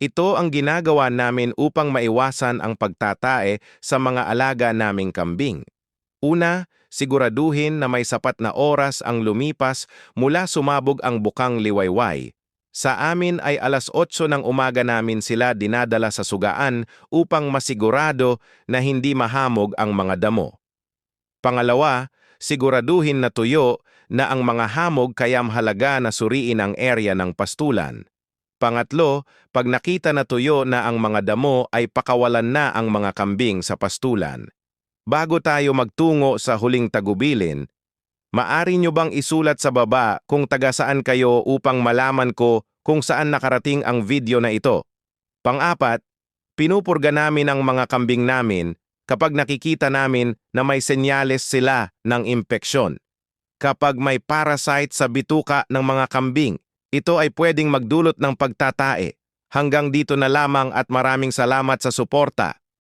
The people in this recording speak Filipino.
Ito ang ginagawa namin upang maiwasan ang pagtatae sa mga alaga naming kambing. Una, siguraduhin na may sapat na oras ang lumipas mula sumabog ang bukang liwayway. Sa amin ay alas 8 ng umaga namin sila dinadala sa sugaan upang masigurado na hindi mahamog ang mga damo. Pangalawa, siguraduhin na tuyo na ang mga hamog kayam halaga na suriin ang area ng pastulan. Pangatlo, pag nakita na tuyo na ang mga damo ay pakawalan na ang mga kambing sa pastulan. Bago tayo magtungo sa huling tagubilin, maari nyo bang isulat sa baba kung taga saan kayo upang malaman ko kung saan nakarating ang video na ito? Pang-apat, pinupurga namin ang mga kambing namin kapag nakikita namin na may senyales sila ng impeksyon. Kapag may parasite sa bituka ng mga kambing, ito ay pwedeng magdulot ng pagtatae. Hanggang dito na lamang at maraming salamat sa suporta.